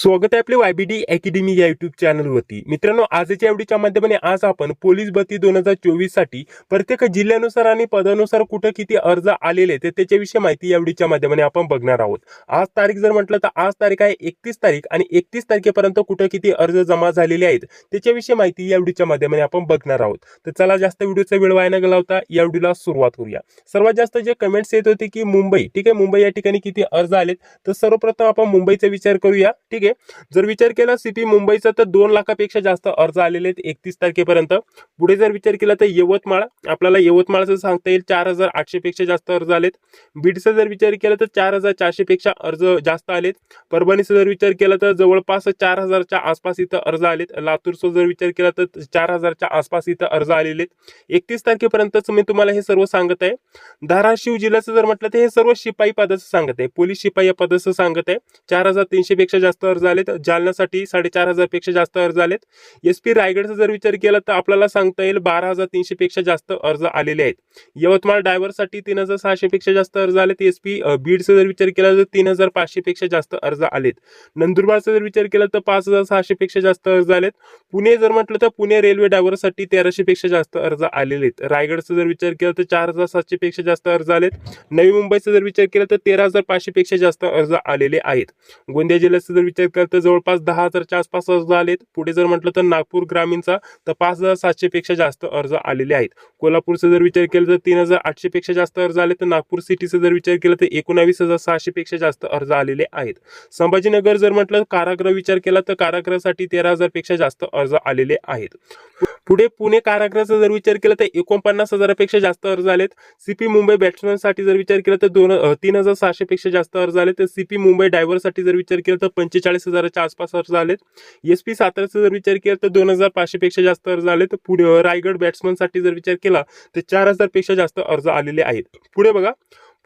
स्वागत आहे आपले वायबीडी अकॅडमी या युट्यूब चॅनलवरती मित्रांनो आजच्या एवढीच्या माध्यमाने आज आपण पोलीस भरती दोन हजार चोवीससाठी प्रत्येक जिल्ह्यानुसार आणि पदानुसार कुठं किती अर्ज आलेले ते त्याच्याविषयी माहिती एवढीच्या माध्यमाने आपण बघणार आहोत. आज तारीख जर म्हटलं तर आज तारीख आहे एकतीस तारीख आणि एकतीस तारखेपर्यंत कुठं किती अर्ज जमा झालेले आहेत त्याच्याविषयी माहिती या व्हिडिओच्या माध्यमाने आपण बघणार आहोत. तर चला जास्त व्हिडिओचा वेळ वाया न होता या व्हिडिओला सुरुवात करूया. सर्वात जास्त जे कमेंट्स येत होते की मुंबई ठीक आहे? मुंबई या ठिकाणी किती अर्ज आलेत? तर सर्वप्रथम आपण मुंबईचा विचार करूया ठीक आहे? आहे. जर विचार केला सिटी मुंबईचा तर दोन लाखापेक्षा जास्त अर्ज आलेले आहेत एकतीस तारखेपर्यंत. पुढे जर विचार केला तर यवतमाळ आपल्याला यवतमाळचं सांगता येईल चार हजार आठशेपेक्षा जास्त अर्ज आलेत. बीडचा जर विचार केला तर चार हजार चारशेपेक्षा अर्ज जास्त आलेत. परभणीचा जर विचार केला तर जवळपास चार हजारच्या आसपास इथं अर्ज आलेत. लातूरचा जर विचार केला तर चार हजारच्या आसपास इथं अर्ज आलेले आहेत. एकतीस तारखेपर्यंतच मी तुम्हाला हे सर्व सांगत आहे. धाराशिव जिल्ह्याचं जर म्हटलं तर हे सर्व शिपाई पदाचं सांगत आहे. पोलीस शिपाई या पदाचं सांगत आहे. चार हजार तीनशेपेक्षा जास्त अर्ज आलेत जालन्यासाठी साडेचार हजारपेक्षा जास्त अर्ज आलेत एस पी रायगडचा जर विचार केला तर आपल्याला सांगता येईल बारा हजार तीनशे पेक्षा जास्त अर्ज आलेले आहेत. यवतमाळ डायव्हरसाठी तीन हजार सहाशेपेक्षा जास्त अर्ज आलेत. एस पी बीडचा जर विचार केला तर तीन हजार पाचशेपेक्षा जास्त अर्ज आलेत. नंदुरबारचा जर विचार केला तर पाच हजार सहाशे पेक्षा जास्त अर्ज आलेत. पुणे जर म्हटलं तर पुणे रेल्वे डायव्हरसाठी तेराशेपेक्षा जास्त अर्ज आलेले आहेत. रायगडचा जर विचार केला तर चार हजार सातशेपेक्षा जास्त अर्ज आलेत. नवी मुंबईचा जर विचार केला तर तेरा हजार पाचशेपेक्षा जास्त अर्ज आलेले आहेत. गोंदिया जिल्ह्याचा जर विचार केला तर जवळपास दहा हजारच्या आसपास अर्ज आलेत. पुढे जर म्हटलं तर नागपूर ग्रामीणचा तर पाच हजार सातशेपेक्षा जास्त अर्ज आलेले आहेत. कोल्हापूरचा जर विचार केला तर तीन हजार आठशेपेक्षा जास्त अर्ज आले तर नागपूर सिटीचा जर विचार केला तर एकोणावीस हजार सहाशे पेक्षा जास्त अर्ज आलेले आहेत. संभाजीनगर जर म्हटलं कारागृह विचार केला तर कारागृहासाठी तेरा हजारपेक्षा जास्त अर्ज आलेले आहेत. पुढे पुणे कारागृहाचा जर विचार केला तर एकोणपन्नास हजारापेक्षा जास्त अर्ज आलेत. सीपी मुंबई बॅट्समॅनसाठी जर विचार केला तर दोन तीन हजार सहाशेपेक्षा जास्त अर्ज आले तर सीपी मुंबई डायव्हरसाठी जर विचार केला तर पंचेचाळीस हजाराच्या आसपास अर्ज आलेत. एस पी साताराचा जर विचार केला तर दोन हजार पाचशे पेक्षा जास्त अर्ज आले तर पुढे रायगड बॅट्समनसाठी जर विचार केला तर चार हजारपेक्षा जास्त अर्ज आलेले आहेत. पुढे बघा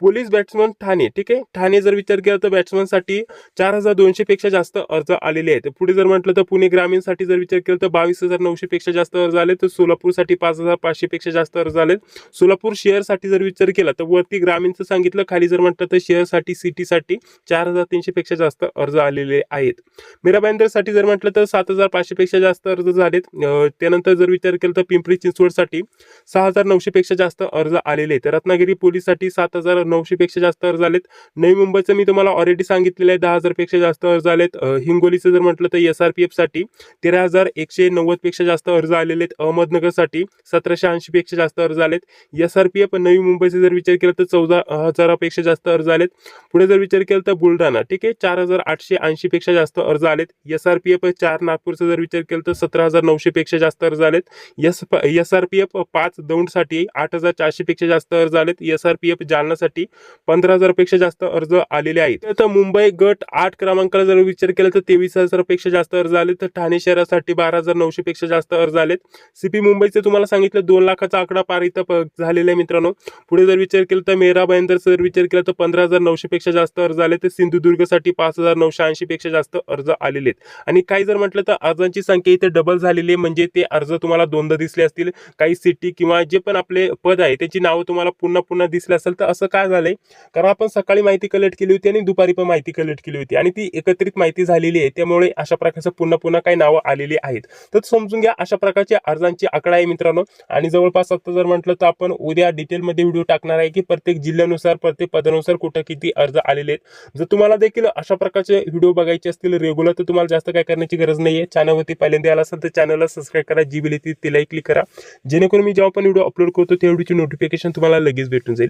पोलीस बॅट्समन ठाणे ठीक आहे? ठाणे जर विचार केला तर बॅट्समनसाठी चार हजार दोनशे पेक्षा जास्त अर्ज आलेले आहेत. पुढे जर म्हटलं तर पुणे ग्रामीणसाठी जर विचार केला तर बावीस हजार नऊशे पेक्षा जास्त अर्ज आले तर सोलापूरसाठी पाच हजार पाचशे पेक्षा जास्त अर्ज आले सोलापूर शहरसाठी जर विचार केला तर वरती ग्रामीणचं सांगितलं खाली जर म्हटलं तर शेअरसाठी सिटीसाठी चार हजार तीनशे पेक्षा जास्त अर्ज आलेले आहेत. मीराबाईंदरसाठी जर म्हटलं तर सात हजार पाचशे पेक्षा जास्त अर्ज झालेत. त्यानंतर जर विचार केला तर पिंपरी चिंचवडसाठी सहा हजार नऊशे पेक्षा जास्त अर्ज आलेले आहेत. रत्नागिरी पोलीससाठी सात हजार नऊशे पेक्षा जास्त अर्ज आलेत. नवी मुंबईचं मी तुम्हाला ऑलरेडी सांगितलेलं आहे दहा हजारपेक्षा जास्त अर्ज आलेत. हिंगोलीचं जर म्हटलं तर एस आर पी एफसाठी तेरा हजार एकशे नव्वदपेक्षा जास्त अर्ज आलेले आहेत अहमदनगरसाठी सतराशे ऐंशी पेक्षा जास्त अर्ज आलेत. एस आर पी एफ नवी मुंबईचा जर विचार केला तर चौदा हजारापेक्षा जास्त अर्ज आलेत. पुढे जर विचार केला तर बुलढाणा ठीक आहे? चार हजार आठशे ऐंशी पेक्षा जास्त अर्ज आलेत. एस आर पी एफ चार नागपूरचा जर विचार केला तर सतरा हजार नऊशे पेक्षा जास्त अर्ज आलेत. S S R P F पाच दौंडसाठी आठ हजार चारशे पेक्षा जास्त अर्ज आलेत. एस आर पी एफ जालनासाठी पंधरा हजारपेक्षा जास्त अर्ज आलेले आहेत. तर मुंबई गट आठ क्रमांकाला जर विचार केला तर तेवीस हजारपेक्षा जास्त अर्ज आले. तर ठाणे शहरासाठी बारा हजार नऊशे पेक्षा जास्त अर्ज आलेत. सीपी मुंबईचे तुम्हाला सांगितलं दोन लाखाचा आकडा पार इथं झालेला आहे मित्रांनो. पुढे जर विचार केला तर मेरा बहिंदरचा जर विचार केला तर पंधरा हजार नऊशे पेक्षा जास्त अर्ज आले तर सिंधुदुर्गसाठी पाच हजार नऊशे ऐंशी पेक्षा जास्त अर्ज आलेले आहेत. आणि काही जर म्हटलं तर अर्जांची संख्या इथे डबल झालेली आहे. म्हणजे ते अर्ज तुम्हाला दोनदा दिसले असतील. काही सिटी किंवा जे पण आपले पद आहे त्याची नावं तुम्हाला पुन्हा पुन्हा दिसले असेल. तर असं काय झालंय? कारण आपण सकाळी माहिती कलेक्ट केली होती आणि दुपारी पण माहिती कलेक्ट केली होती. आणि ती एकत्रित माहिती झालेली आहे. त्यामुळे अशा प्रकारचं पुन्हा पुन्हा काही नावं आलेली आहेत. तर समजून घ्या अशा प्रकारच्या अर्जांची आकडा आहे मित्रांनो. आणि जवळपास आता जर म्हटलं तर आपण उद्या डिटेलमध्ये व्हिडिओ टाकणार आहे की प्रत्येक जिल्ह्यानुसार प्रत्येक पदानुसार कुठं किती अर्ज आलेले आहेत. जर तुम्हाला देखील अशा प्रकारचे व्हिडिओ बघायचे असतील रेग्युलर तर तुम्हाला जास्त काय करण्याची गरज नाही आहे चॅनलवरती पहिल्यांदा आला असेल तर चॅनलला सबस्क्राईब करा. जी बिल येते तिलाही क्लिक करा. जेणेकरून मी जेव्हा पण व्हिडिओ अपलोड करतो त्या व्हिडिओची नोटिफिकेशन तुम्हाला लगेच भेटून जाईल.